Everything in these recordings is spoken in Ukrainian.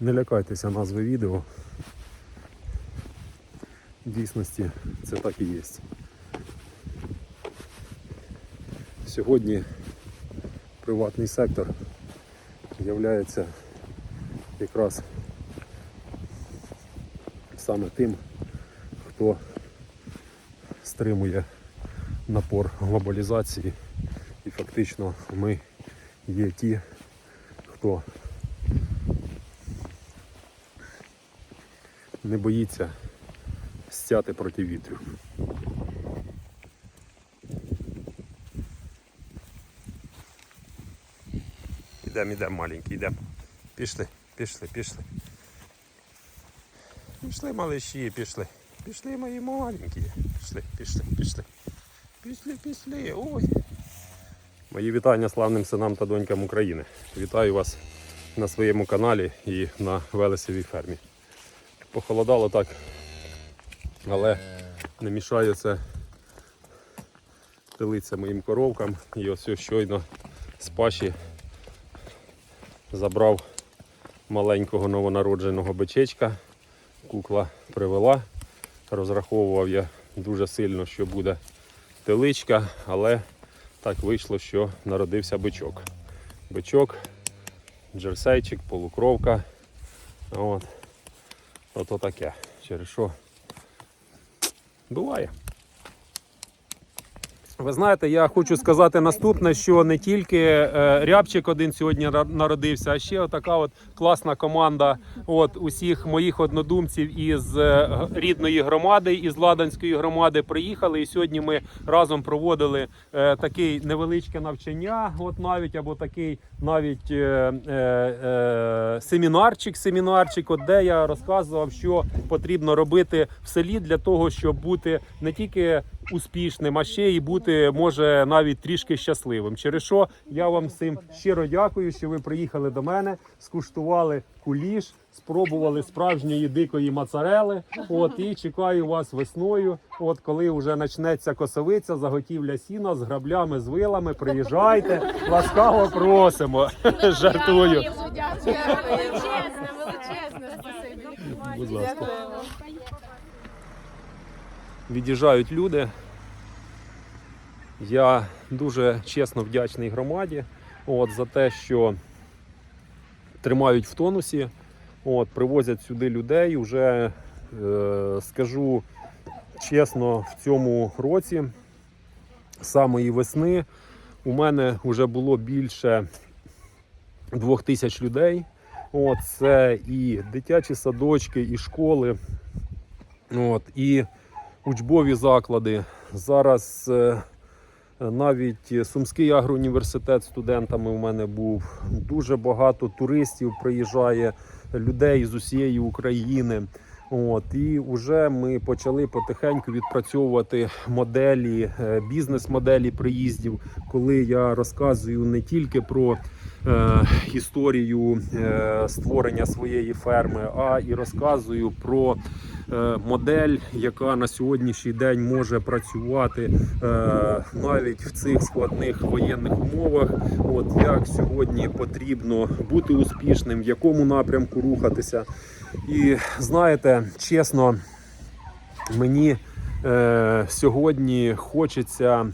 Не лякайтеся назви відео. В дійсності це так і є. Сьогодні приватний сектор є якраз саме тим, хто стримує напор глобалізації і фактично ми є ті, хто не боїться стяти проти вітру. Ідемо, ідемо, маленький, ідемо. Пішли, пішли, пішли. Пішли, малиші, пішли. Пішли, мої маленькі. Пішли, пішли, пішли. Пішли, пішли. Ой. Мої вітання славним синам та донькам України. Вітаю вас на своєму каналі і на Велесовій фермі. Похолодало так, але не мішає це тилиться моїм коровкам. І ось щойно з паші забрав маленького новонародженого бичечка. Кукла привела. Розраховував я дуже сильно, що буде теличка, але так вийшло, що народився бичок. Бичок, джерсейчик, полукровка. От. Ото таке. Через що буває. Ви знаєте, я хочу сказати наступне, що не тільки е, Рябчик один сьогодні народився, а ще така от класна команда от усіх моїх однодумців із е, рідної громади, із Ладанської громади приїхали. І сьогодні ми разом проводили е, такий невеличке навчання, от навіть або такий навіть семінарчик, семінарчик, от де я розказував, що потрібно робити в селі для того, щоб бути не тільки успішним, а ще і бути може навіть трішки щасливим. Через що я вам всім щиро дякую, що ви приїхали до мене, скуштували куліш, спробували справжньої дикої моцарели. От і чекаю вас весною. От коли вже почнеться косовиця, заготівля сіна з граблями, з вилами. Приїжджайте, ласкаво просимо. Жартую. Величезне, величезне спасибі. Будь ласка. Від'їжджають люди. Я дуже чесно вдячний громаді от, за те, що тримають в тонусі, от, привозять сюди людей. Уже е, скажу чесно, в цьому році, з самої весни, у мене вже було більше двох тисяч людей. От, це і дитячі садочки, і школи, от, і учбові заклади. Зараз е, навіть Сумський агроуніверситет студентами в мене був. Дуже багато туристів приїжджає, людей з усієї України. От, і вже ми почали потихеньку відпрацьовувати моделі, е, бізнес-моделі приїздів, коли я розказую не тільки про історію е, створення своєї ферми, а і розказую про е, модель, яка на сьогоднішній день може працювати е, навіть в цих складних воєнних умовах. От як сьогодні потрібно бути успішним, в якому напрямку рухатися. І знаєте, чесно, мені е, сьогодні хочеться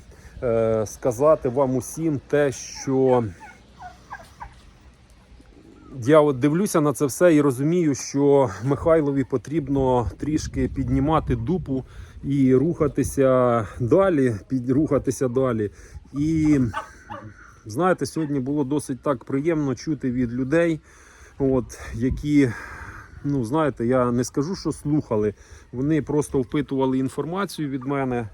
е, сказати вам усім те, що я от дивлюся на це все і розумію, що Михайлові потрібно трішки піднімати дупу і рухатися далі, під, рухатися далі. І знаєте, сьогодні було досить так приємно чути від людей, от, які, ну знаєте, я не скажу, що слухали. Вони просто впитували інформацію від мене.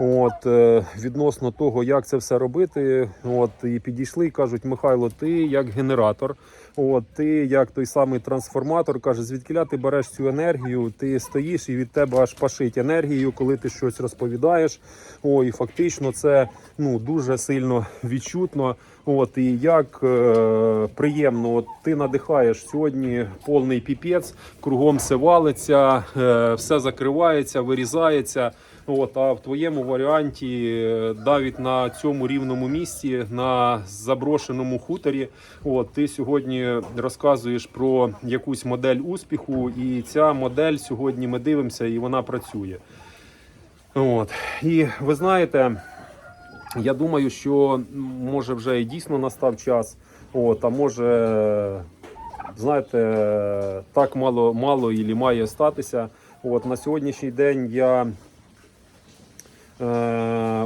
От, е, відносно того, як це все робити, от і підійшли і кажуть: Михайло, ти як генератор, от ти як той самий трансформатор, каже, звідкиля ти береш цю енергію, ти стоїш і від тебе аж пашить енергію, коли ти щось розповідаєш. О, і фактично це ну дуже сильно відчутно. От і як е, приємно, от ти надихаєш сьогодні повний піпець, кругом все валиться, е, все закривається, вирізається. От, а в твоєму варіанті е, навіть на цьому рівному місці, на заброшеному хуторі, от, ти сьогодні розказуєш про якусь модель успіху, і ця модель сьогодні ми дивимося, і вона працює. От. І ви знаєте, я думаю, що може вже і дійсно настав час. От, а може, знаєте, так мало мало і має статися. От, на сьогоднішній день я е,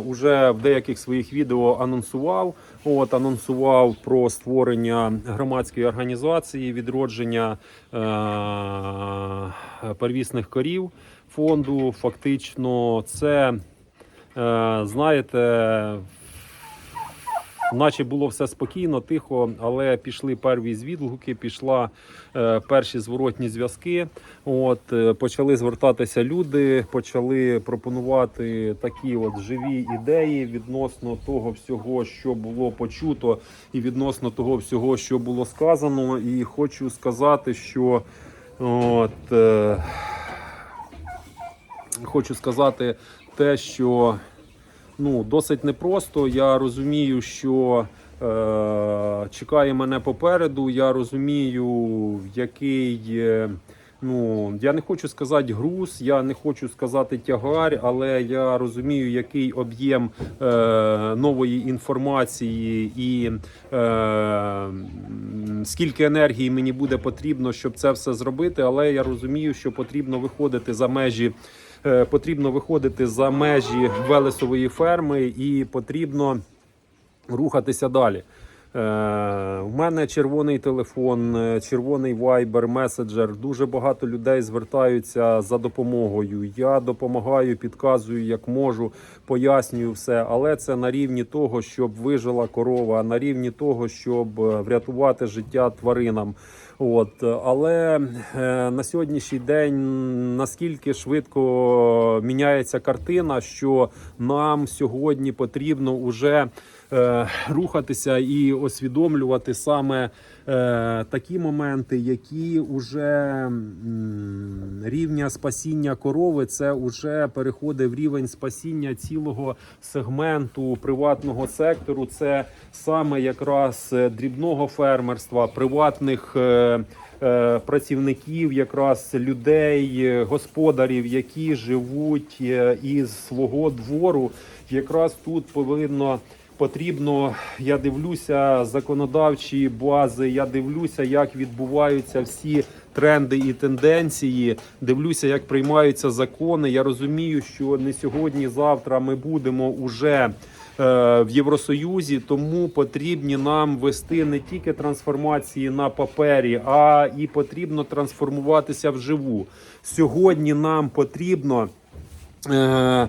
уже в деяких своїх відео анонсував. От, анонсував про створення громадської організації, відродження е, первісних корів фонду. Фактично, це, е, знаєте, Наче було все спокійно, тихо, але пішли перві звідгуки, пішла е, перші зворотні зв'язки. От е, почали звертатися люди, почали пропонувати такі от живі ідеї відносно того всього, що було почуто, і відносно того всього, що було сказано. І хочу сказати, що от, е, хочу сказати те, що ну, досить непросто. Я розумію, що е, чекає мене попереду. Я розумію, який. е, Ну, я не хочу сказати груз, я не хочу сказати тягар, але я розумію, який об'єм е, нової інформації і е, скільки енергії мені буде потрібно, щоб це все зробити. Але я розумію, що потрібно виходити за межі потрібно виходити за межі Велесової ферми і потрібно рухатися далі. Е, У мене червоний телефон, е, червоний вайбер, меседжер. Дуже багато людей звертаються за допомогою. Я допомагаю, підказую, як можу, пояснюю все. Але це на рівні того, щоб вижила корова, на рівні того, щоб е, врятувати життя тваринам. От, але е, на сьогоднішній день наскільки швидко міняється картина, що нам сьогодні потрібно уже е, рухатися і освідомлювати саме е, такі моменти, які вже рівня спасіння корови, це вже переходить в рівень спасіння цілого сегменту приватного сектору. Це саме якраз е, дрібного фермерства, приватних. Працівників, якраз людей, господарів, які живуть із свого двору, якраз тут повинно потрібно. Я дивлюся законодавчі бази. Я дивлюся, як відбуваються всі тренди і тенденції. Дивлюся, як приймаються закони. Я розумію, що не сьогодні, завтра ми будемо уже. е, В Євросоюзі тому потрібні нам вести не тільки трансформації на папері, а і потрібно трансформуватися вживу. Сьогодні нам потрібно е,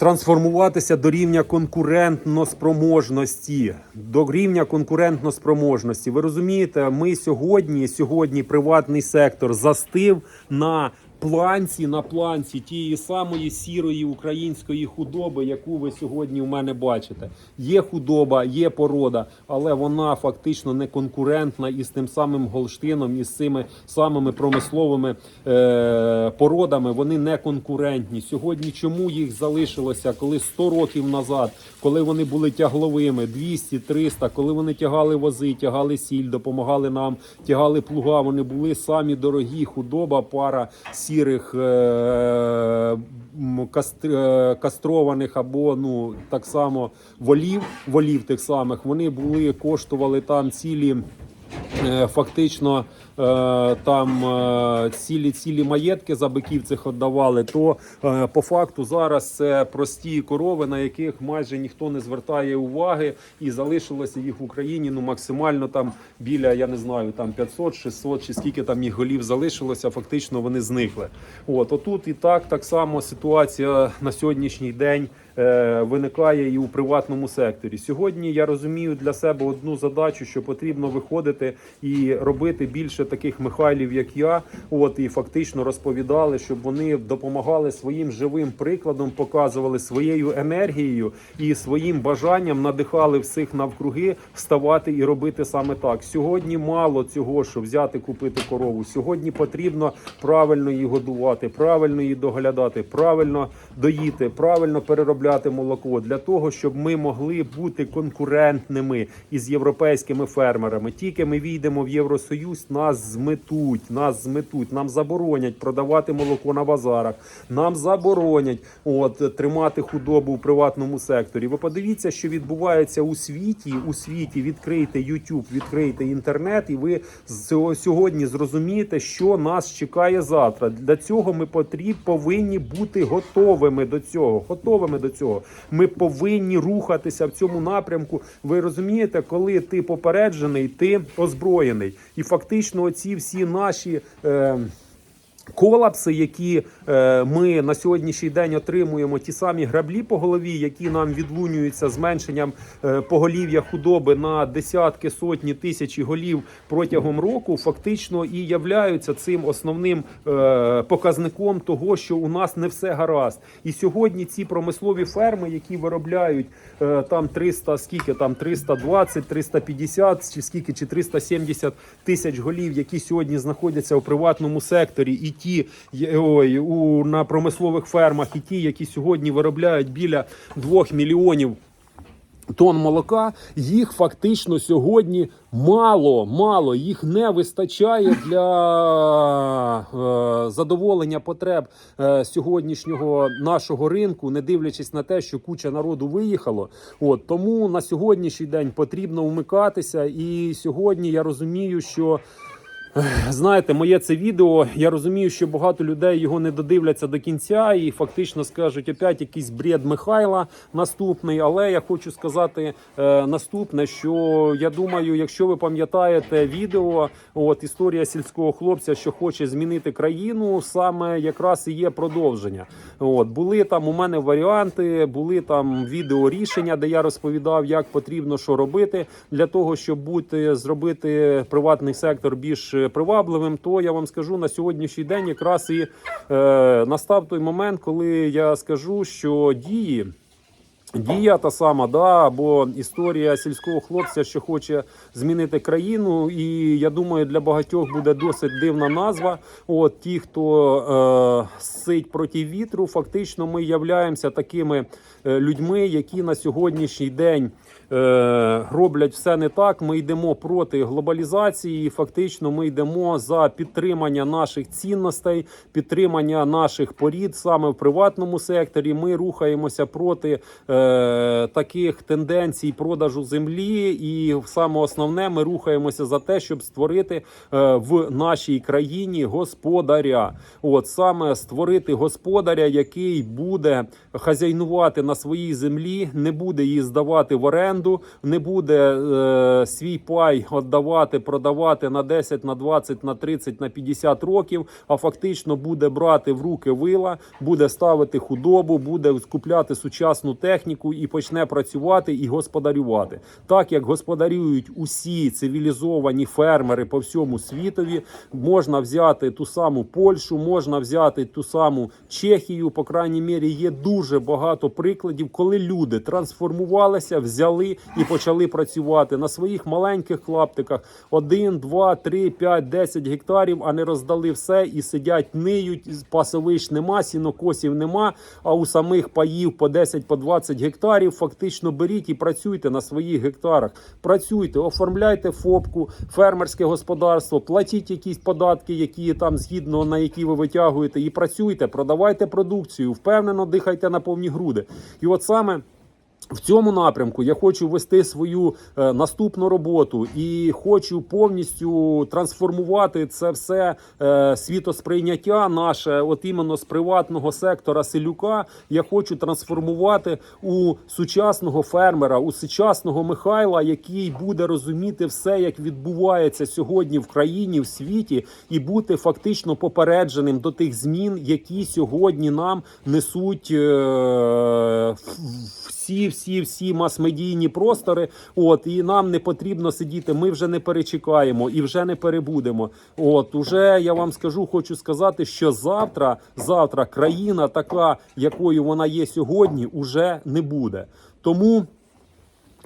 трансформуватися до рівня конкурентноспроможності. До рівня конкурентноспроможності. Ви розумієте, ми сьогодні, сьогодні приватний сектор застив на планці, на планці тієї самої сірої української худоби, яку ви сьогодні у мене бачите. Є худоба, є порода, але вона фактично не конкурентна із тим самим Голштином, із цими самими промисловими е, породами. Вони не конкурентні. Сьогодні чому їх залишилося, коли 100 років назад, коли вони були тягловими, 200, 300, коли вони тягали вози, тягали сіль, допомагали нам, тягали плуга. Вони були самі дорогі. Худоба, пара сірих е, е, кастрованих або ну так само волів, волів тих самих. Вони були коштували там цілі. е, Фактично там е, цілі цілі маєтки за биків цих віддавали, то е, по факту зараз це прості корови, на яких майже ніхто не звертає уваги, і залишилося їх в Україні ну максимально там біля, я не знаю, там 500, 600 чи скільки там їх голів залишилося. Фактично вони зникли. От отут і так так само ситуація на сьогоднішній день е, виникає і у приватному секторі. Сьогодні я розумію для себе одну задачу, що потрібно виходити і робити більше таких Михайлів, як я. От і фактично розповідали, щоб вони допомагали своїм живим прикладом, показували своєю енергією і своїм бажанням надихали всіх навкруги вставати і робити саме так. Сьогодні мало цього, що взяти купити корову. Сьогодні потрібно правильно її годувати, правильно її доглядати, правильно доїти, правильно переробляти молоко для того, щоб ми могли бути конкурентними із європейськими фермерами. Тільки ми війдемо в Євросоюз, нас зметуть, нас зметуть, нам заборонять продавати молоко на базарах, нам заборонять от тримати худобу у приватному секторі. Ви подивіться, що відбувається у світі. У світі відкрийте YouTube, відкрийте інтернет, і ви сьогодні зрозумієте, що нас чекає завтра. Для цього ми потріб, повинні бути готовими до цього. Готовими до цього. Ми повинні рухатися в цьому напрямку. Ви розумієте, коли ти попереджений, ти озброєний, і фактично, оці всі наші. Е, Колапси, які е, ми на сьогоднішній день отримуємо, ті самі граблі по голові, які нам відлунюються зменшенням е, поголів'я худоби на десятки, сотні тисячі голів протягом року, фактично і являються цим основним е, показником того, що у нас не все гаразд. І сьогодні ці промислові ферми, які виробляють там 300, скільки там 320, 350 чи скільки, чи 370 тисяч голів, які сьогодні знаходяться у приватному секторі, і ті ой, у на промислових фермах, і ті, які сьогодні виробляють біля 2 мільйонів. Тонн молока їх фактично сьогодні мало, мало їх не вистачає для е, задоволення потреб е, сьогоднішнього нашого ринку, не дивлячись на те, що куча народу виїхало. От тому на сьогоднішній день потрібно вмикатися. І сьогодні я розумію, що. Знаєте, моє це відео. Я розумію, що багато людей його не додивляться до кінця і фактично скажуть опять якийсь бред Михайла наступний. Але я хочу сказати е, наступне: що я думаю, якщо ви пам'ятаєте відео, от історія сільського хлопця, що хоче змінити країну, саме якраз і є продовження. От були там у мене варіанти, були там відео рішення, де я розповідав, як потрібно що робити для того, щоб бути зробити приватний сектор більш привабливим. То я вам скажу на сьогоднішній день якраз і е, настав той момент, коли я скажу, що дії. Дія та сама, да, або історія сільського хлопця, що хоче змінити країну. І я думаю, для багатьох буде досить дивна назва. От ті, хто е, сить проти вітру, фактично ми являємося такими е, людьми, які на сьогоднішній день роблять все не так. Ми йдемо проти глобалізації. Фактично, ми йдемо за підтримання наших цінностей, підтримання наших порід саме в приватному секторі. Ми рухаємося проти е, таких тенденцій продажу землі, і саме основне, ми рухаємося за те, щоб створити е, в нашій країні господаря. От саме створити господаря, який буде хазяйнувати на своїй землі, не буде її здавати в оренду, не буде е, свій пай віддавати, продавати на 10, на 20, на 30, на 50 років, а фактично буде брати в руки вила, буде ставити худобу, буде скупляти сучасну техніку і почне працювати і господарювати. Так як господарюють усі цивілізовані фермери по всьому світові, можна взяти ту саму Польщу, можна взяти ту саму Чехію. По крайній мірі, є дуже багато прикладів, коли люди трансформувалися, взяли і почали працювати на своїх маленьких клаптиках 1, 2, 3, 5, 10 гектарів, а не роздали все і сидять, ниють. Пасовищ нема, сінокосів нема. А у самих паїв по 10, по 20 гектарів фактично беріть і працюйте на своїх гектарах. Працюйте, оформляйте ФОПку, фермерське господарство, платіть якісь податки, які там згідно на які ви витягуєте, і працюйте, продавайте продукцію, впевнено дихайте на повні груди. І от саме. В цьому напрямку я хочу вести свою е, наступну роботу і хочу повністю трансформувати це все е, світосприйняття наше, от іменно з приватного сектора селюка. Я хочу трансформувати у сучасного фермера, у сучасного Михайла, який буде розуміти все, як відбувається сьогодні в країні, в світі, і бути фактично попередженим до тих змін, які сьогодні нам несуть. Е, всі, всі, всі мас-медійні простори. От і нам не потрібно сидіти. Ми вже не перечекаємо і вже не перебудемо. От уже я вам скажу, хочу сказати, що завтра, завтра країна така, якою вона є сьогодні, уже не буде. Тому.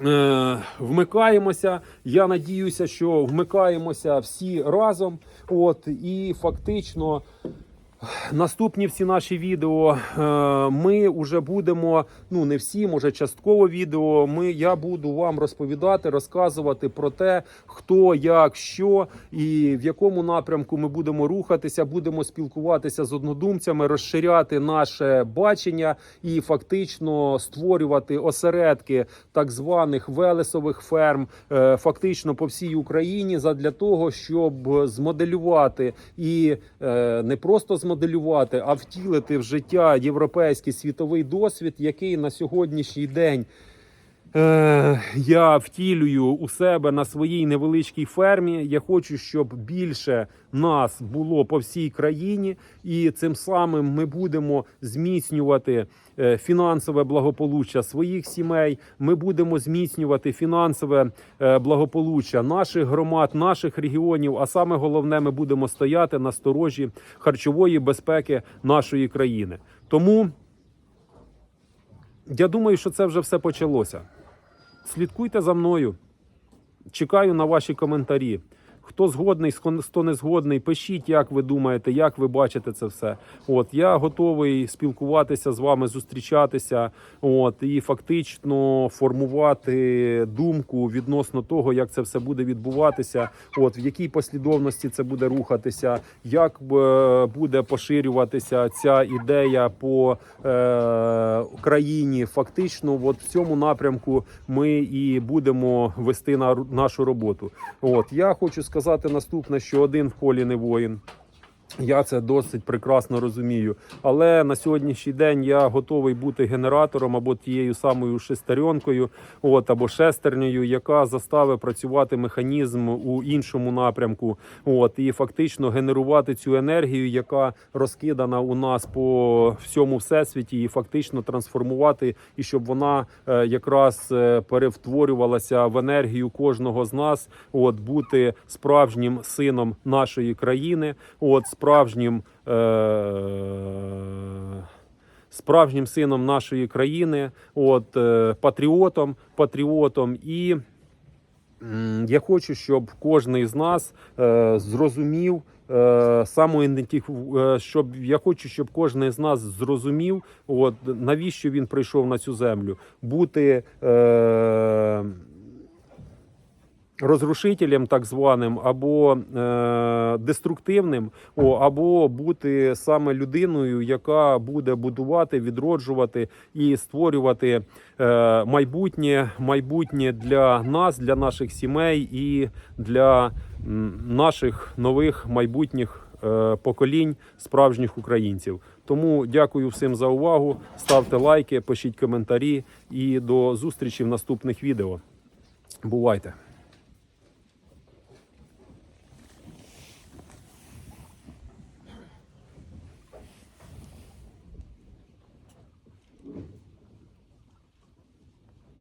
Е, вмикаємося. Я надіюся, що вмикаємося всі разом. От і фактично. Наступні всі наші відео е, ми вже будемо. Ну не всі, може частково відео. Ми я буду вам розповідати, розказувати про те, хто, як, що і в якому напрямку ми будемо рухатися. Будемо спілкуватися з однодумцями, розширяти наше бачення і фактично створювати осередки так званих велесових ферм, е, фактично по всій Україні, задля того, щоб змоделювати і е, не просто змоделювати, а втілити в життя європейський світовий досвід, який на сьогоднішній день. Е, я втілюю у себе на своїй невеличкій фермі. Я хочу, щоб більше нас було по всій країні, і цим самим ми будемо зміцнювати е, фінансове благополуччя своїх сімей. Ми будемо зміцнювати фінансове е, благополуччя наших громад, наших регіонів. А саме головне, ми будемо стояти на сторожі харчової безпеки нашої країни. Тому я думаю, що це вже все почалося. Слідкуйте за мною. Чекаю на ваші коментарі. Хто згодний, хто не згодний, пишіть, як ви думаєте, як ви бачите це все. От я готовий спілкуватися з вами, зустрічатися, от і фактично формувати думку відносно того, як це все буде відбуватися, от в якій послідовності це буде рухатися, як е, буде поширюватися ця ідея по е, країні. Фактично, от в цьому напрямку ми і будемо вести на нашу роботу. От я хочу сказати наступне, що один в полі не воїн. Я це досить прекрасно розумію. Але на сьогоднішній день я готовий бути генератором або тією самою шестеренкою, от або шестернею, яка заставить працювати механізм у іншому напрямку. От і фактично генерувати цю енергію, яка розкидана у нас по всьому всесвіті, і фактично трансформувати, і щоб вона е, якраз е, перевтворювалася в енергію кожного з нас, от бути справжнім сином нашої країни. От справжнім, е- справжнім сином нашої країни, от е- патріотом, патріотом і. Я хочу, щоб кожен з нас е, зрозумів е, самоідентиф... е, щоб я хочу, щоб кожен з нас зрозумів, от навіщо він прийшов на цю землю, бути е, розрушителем, так званим, або е, деструктивним, о, або бути саме людиною, яка буде будувати, відроджувати і створювати е, майбутнє, майбутнє для нас, для наших сімей і для наших нових майбутніх е, поколінь справжніх українців. Тому дякую всім за увагу. Ставте лайки, пишіть коментарі і до зустрічі в наступних відео. Бувайте!